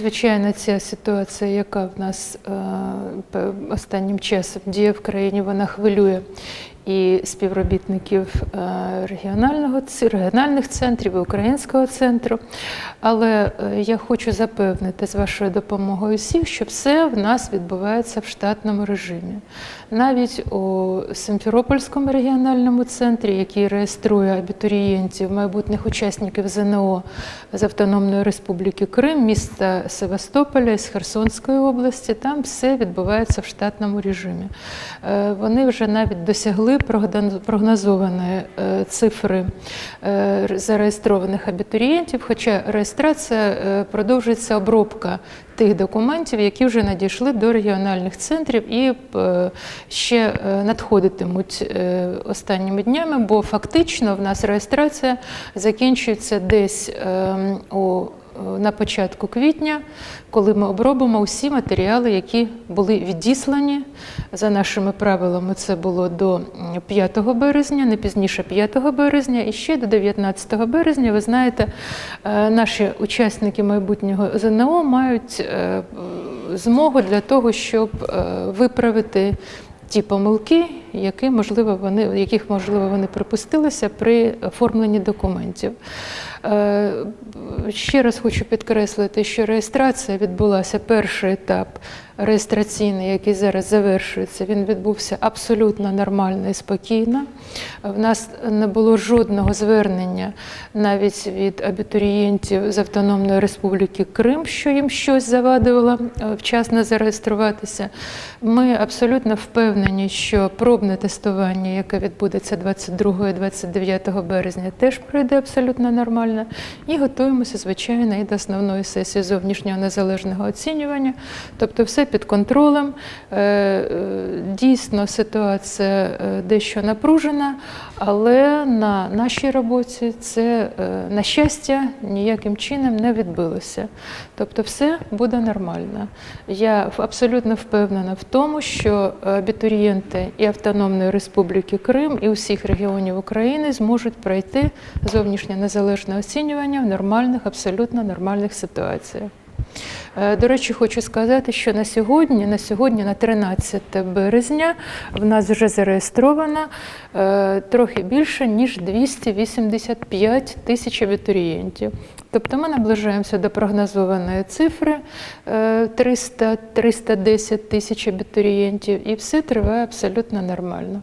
Звичайно, ця ситуація, яка в нас е, останнім часом діє в країні, вона хвилює і співробітників е, регіонального регіональних центрів, і українського центру. Але е, я хочу запевнити з вашою допомогою всіх, що все в нас відбувається в штатному режимі. Навіть у Симферопольському регіональному центрі, який реєструє абітурієнтів, майбутніх учасників ЗНО з Автономної Республіки Крим, міста Севастополя з Херсонської області, там все відбувається в штатному режимі. Е, Вони вже навіть досягли прогноз- прогнозованої е, цифри е, зареєстрованих абітурієнтів, хоча реєстрація е, продовжується обробка тих документів, які вже надійшли до регіональних центрів і ще надходитимуть останніми днями, бо фактично в нас реєстрація закінчується десь е, у на початку квітня, коли ми обробимо усі матеріали, які були відіслані за нашими правилами. Це було до 5 березня, не пізніше 5 березня, і ще до 19 березня. Ви знаєте, е, наші учасники майбутнього ЗНО мають е, змогу для того, щоб е, виправити. Ті помилки, які можливо вони яких можливо вони припустилися при оформленні документів. Е, Ще раз хочу підкреслити, що реєстрація відбулася перший етап реєстраційний, який зараз завершується. Він відбувся абсолютно нормально і спокійно. В нас не було жодного звернення навіть від абітурієнтів з Автономної Республіки Крим, що їм щось завадило е, вчасно зареєструватися. Ми абсолютно впевнені, що пробне тестування, яке відбудеться 22 і 29 березня, теж пройде абсолютно нормально. І готуємося, звичайно, і до основної сесії зовнішнього незалежного оцінювання. Тобто, все під контролем. Е, е, Дійсно, ситуація е, дещо напружена, але на нашій роботі це, на щастя, ніяким чином не відбилося. Тобто, все буде нормально. Я абсолютно впевнена в тому, що абітурієнти і Автономної Республіки Крим, і усіх регіонів України зможуть пройти зовнішнє незалежне оцінювання в нормальних, абсолютно нормальних ситуаціях. Е, До речі, хочу сказати, що на сьогодні, на сьогодні, на 13 березня, в нас вже зареєстровано е, трохи більше ніж 285 тисяч абітурієнтів. Тобто ми наближаємося до прогнозованої цифри е, 300-310 тисяч абітурієнтів, і все триває абсолютно нормально.